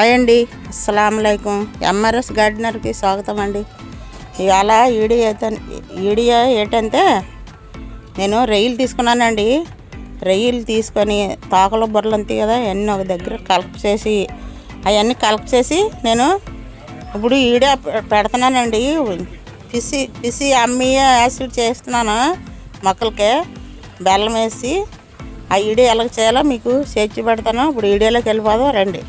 Hi అండి. అస్సలంకం MRS గార్డెనర్కి స్వాగతం అండి. ఇవాళ ఈడియో అయితే ఈడియో ఏంటంటే నేను రొయ్యలు తీసుకున్నానండి. రొయ్యలు తీసుకొని తాకలు బొర్రలు అంతే కదా అవన్నీ ఒక దగ్గర కలెక్ట్ చేసి అవన్నీ కలెక్ట్ చేసి నేను ఇప్పుడు ఈడియా పెడుతున్నానండి. పిసి పిసి అమ్మి యాసిడ్ చేస్తున్నాను మొక్కలకి. బెల్లం వేసి ఆ ఈడియో ఎలా చేయాలో మీకు చేర్చి పెడతాను. ఇప్పుడు ఈడియోలోకి వెళ్ళిపోదాం రండి.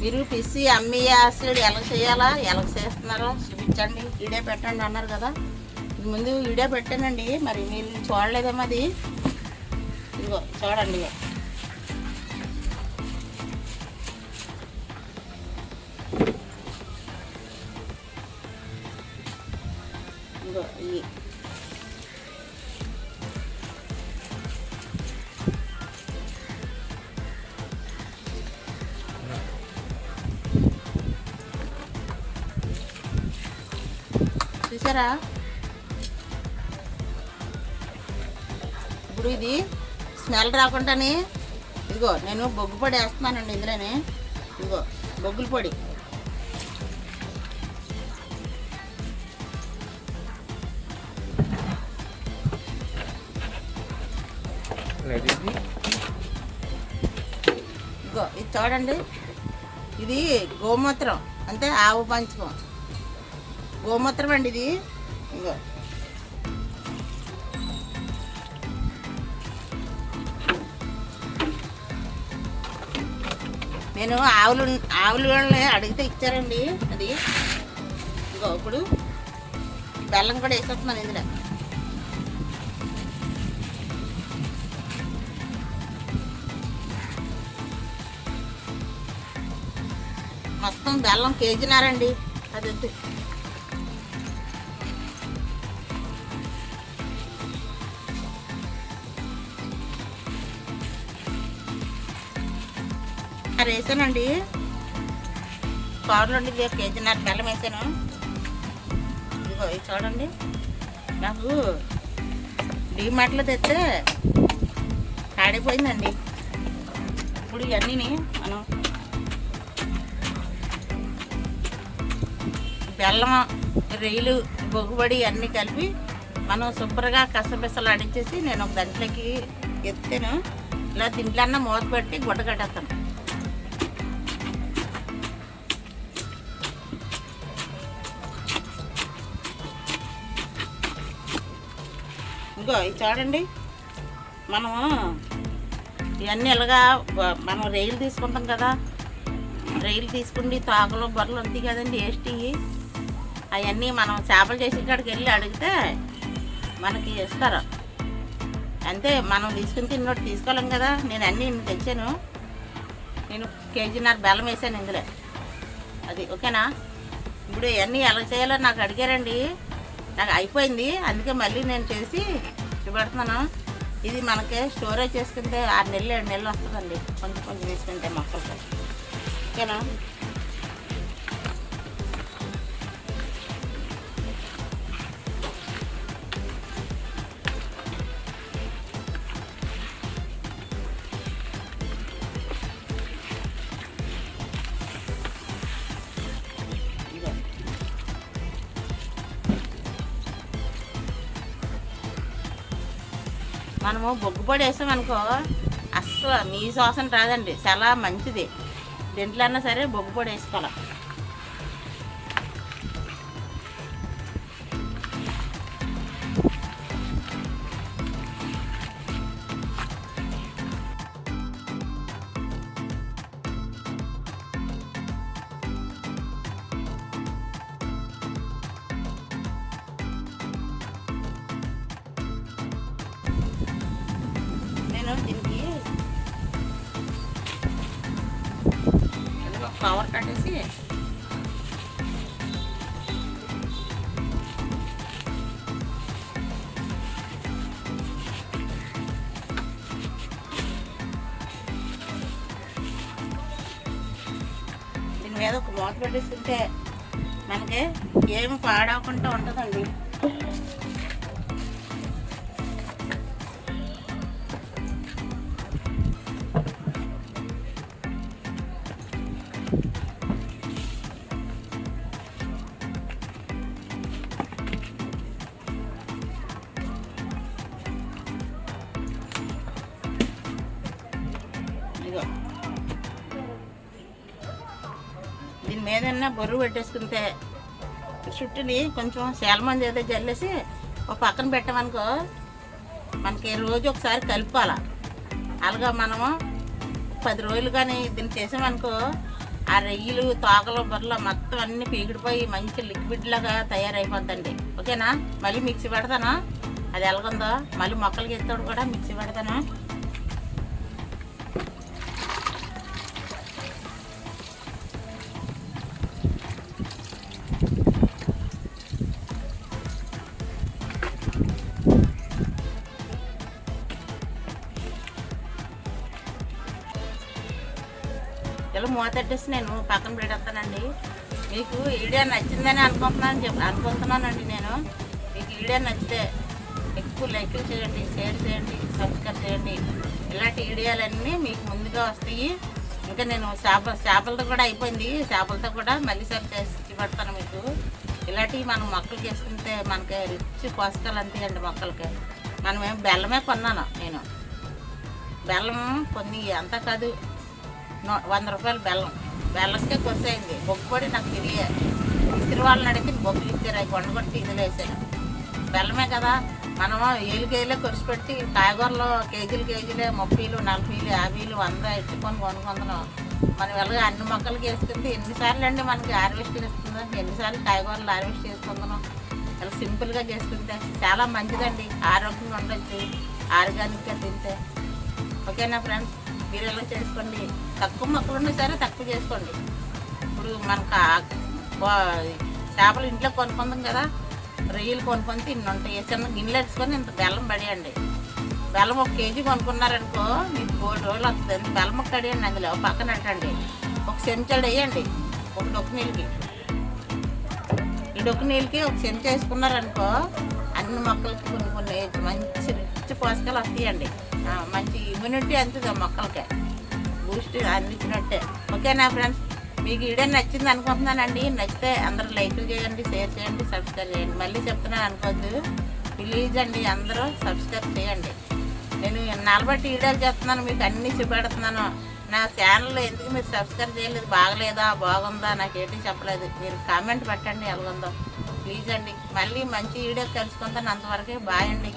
మీరు పిసి అమ్మి యాసిడ్ ఎలా చేయాలా ఎలా చేస్తున్నారో చూపించండి. ఈడే పెట్టండి అన్నారు కదా. ముందు ఈడే పెట్టానండి. మరి మీరు చూడలేదేమో అది ఇదిగో చూడండి ఇదిగో. ఇవి చూసారా ఇప్పుడు ఇది స్మెల్ రాకుండానే ఇదిగో నేను బొగ్గు పొడి వేస్తున్నానండి ఇందులోనే. ఇదిగో బొగ్గుల పొడి. ఇదిగో ఇది చూడండి. ఇది గోమూత్రం అంటే ఆవు పంచకం. గోమూత్రం అండి ఇది. ఇదిగో. నేను ఆవులు ఆవులు అడిగితే ఇచ్చారండి అది. ఇదిగో ఇప్పుడు బెల్లం కూడా వేసేస్తున్నాను ఇందులో. మొత్తం బెల్లం కేజీనారండి అది వద్దు. అది వేసానండి పావులండి ఇది కేజీన్నర బెల్లం వేసాను. ఇదిగో ఇది చూడండి. నాకు డిమార్ట్లో తెస్తే ఆడిపోయిందండి ఇప్పుడు ఇవన్నీ మనం బెల్లం రొయ్యలు బొగ్గుబడి అన్నీ కలిపి మనం శుభ్రంగా కసబిసలు ఆడించేసి నేను ఒక దాంట్లోకి ఎత్తాను ఇలా దీంట్లో అన్న మూత పెట్టి గుడ్డ కట్టేస్తాను. ఇదిగో ఇది చూడండి. మనము ఇవన్నీ ఇలాగా మనం రైలు తీసుకుంటాం కదా. రైలు తీసుకుండి తాగులు బొర్రలు ఉంటాయి కదండి వేస్ట్ అవన్నీ మనం చేపలు చేసే కాడికి వెళ్ళి అడిగితే మనకి ఇస్తారు. అంతే మనం తీసుకుని తిన్నోటి తీసుకోలేం కదా. నేను అన్నీ తెచ్చాను. నేను కేజీన్నర బెల్లం వేసాను ఇందులో. అది ఓకేనా? ఇప్పుడు ఇవన్నీ ఎలా చేయాలో నాకు అడిగారండి. నాకు అయిపోయింది. అందుకే మళ్ళీ నేను చేసి చూపెడుతున్నాను ఇది మనకి స్టోరేజ్ చేసుకుంటే ఆరు నెలలు ఏడు నెలలు వస్తుందండి. కొంచెం కొంచెం తీసుకుంటే మొక్కలకి ఓకేనా? మనము బొగ్గు పొడి వేసామనుకో అస్సలు నీ శ్వాసన రాదండి. చాలా మంచిది. దీంట్లో అన్నా సరే బొగ్గు పొడి వేసుకోవాలి. నేను దీనికి? కవర్ కట్టేసి మీద ఒక మూత పెట్టేస్తుంటే మనకి ఏమి పాడవకుండా ఉంటుందండి. దీని మీద బొర్రు పెట్టేసుకుంటే చుట్టుని కొంచెం శాలమంది ఏదో జల్లేసి ఒక పక్కన పెట్టమనుకో మనకి రోజు ఒకసారి కలుపుకోవాలి. అలాగా మనము పది రోజులు కానీ దీన్ని చేసామనుకో ఆ రొయ్యలు తోకలు బొర్రలు మొత్తం అన్ని పీగిడిపోయి మంచి లిక్విడ్ లాగా తయారైపోద్దండి. ఓకేనా? మళ్ళీ మిక్సీ పెడతానా? అది ఎలాగుందో? మళ్ళీ మొక్కలకి ఎత్తాడు కూడా మిక్సీ పెడతాను? ఇలా మూతట్టేసి నేను పక్కన పెట్టేస్తానండి. మీకు వీడియో నచ్చిందని అనుకుంటున్నాను చెప్ అనుకుంటున్నానండి నేను. మీకు వీడియో నచ్చితే ఎక్కువ లైక్లు చేయండి షేర్ చేయండి సబ్స్క్రైబ్ చేయండి. ఇలాంటి వీడియోలన్నీ మీకు ముందుగా వస్తాయి. ఇంకా నేను చేప చేపలతో కూడా అయిపోయింది. చేపలతో కూడా మళ్ళీ సార్ చేసి పెడతాను మీకు. ఇలాంటివి మనం మొక్కలకి వేసుకుంటే మనకి రిచ్ పోషకాలు అంతేయండి మొక్కలకి. మనం ఏం బెల్లమే కొన్నాను నేను. బెల్లం కొన్ని అంత కాదు. వంద రూపాయలు బెల్లం. బెల్లంకే కొద్దిసేయింది బొగ్గుపొడి నాకు తెలియదు. ఇద్దరు వాళ్ళని అడిగితే బొగ్గులు ఇచ్చారు అవి కొండగొట్టి ఇదిలో వేసాను బెల్లమే కదా. మనం ఏలికేలే కొరిసి పెట్టి కాయగూరలు కేజీలు కేజీలే ముప్పైలు నలభైలు యాభైలు వంద ఎత్తుకొని కొనుక్కుందాం మనం వెళ్ళగా అన్ని మొక్కలకి వేసుకుంది ఎన్నిసార్లు అండి మనకి హార్వెస్ట్ చేసుకుందాం ఎన్నిసార్లు కాయగూరలు హార్వెస్ట్ చేసుకుందాం ఇలా సింపుల్గా చేసుకుంటే చాలా మంచిదండి. ఆరోగ్యంగా ఉండొచ్చు. ఆర్గానిక్గా తింటే. ఓకేనా ఫ్రెండ్స్? మీరు ఎలా చేసుకోండి? తక్కువ మొక్కలు ఉన్నా సరే తక్కువ చేసుకోండి. ఇప్పుడు మనకు చేపలు ఇంట్లో కొనుక్కుందాం కదా రొయ్యలు కొనుక్కొని ఇన్ని ఉంటాయి చిన్న గిన్నెలు వేసుకొని ఇంత బెల్లం పడేయండి. బెల్లం ఒక కేజీ కొనుక్కున్నారనుకో మీకు మూడు రోజులు వస్తుంది. బెల్లం ఒక కడియండి అందులో ఒక పక్కన పెట్టండి. ఒక చెంచాడు వేయండి ఒక డొక్కు నీళ్ళకి. ఈ డొక్కు నీళ్ళకి ఒక చెంచా వేసుకున్నారనుకో అన్ని మొక్కలకి కొన్ని కొన్ని మంచి రిచ్ పోషకాలు వస్తాయండి. మంచి ఇమ్యూనిటీ అందుతుంది మొక్కలకి. బూస్ట్ అందించినట్టే. ఓకేనా ఫ్రెండ్స్ మీకు వీడియో నచ్చింది అనుకుంటున్నానండి. నచ్చితే అందరూ లైక్లు చేయండి షేర్ చేయండి సబ్స్క్రైబ్ చేయండి. మళ్ళీ చెప్తున్నాను అనుకోద్దు. ప్లీజ్ అండి అందరూ సబ్స్క్రైబ్ చేయండి. నేను నలబట్టి వీడియోలు చేస్తున్నాను మీకు అన్నీ చూపెడుతున్నాను. నా ఛానల్ ఎందుకు మీరు సబ్స్క్రైబ్ చేయలేదు? బాగలేదా? బాగుందా? నాకు ఏంటి చెప్పలేదు. మీరు కామెంట్ పెట్టండి ఎలాగుందో. ప్లీజ్ అండి. మళ్ళీ మంచి వీడియోస్ కలుసుకుంటాను అంతవరకే బాయ్ అండి.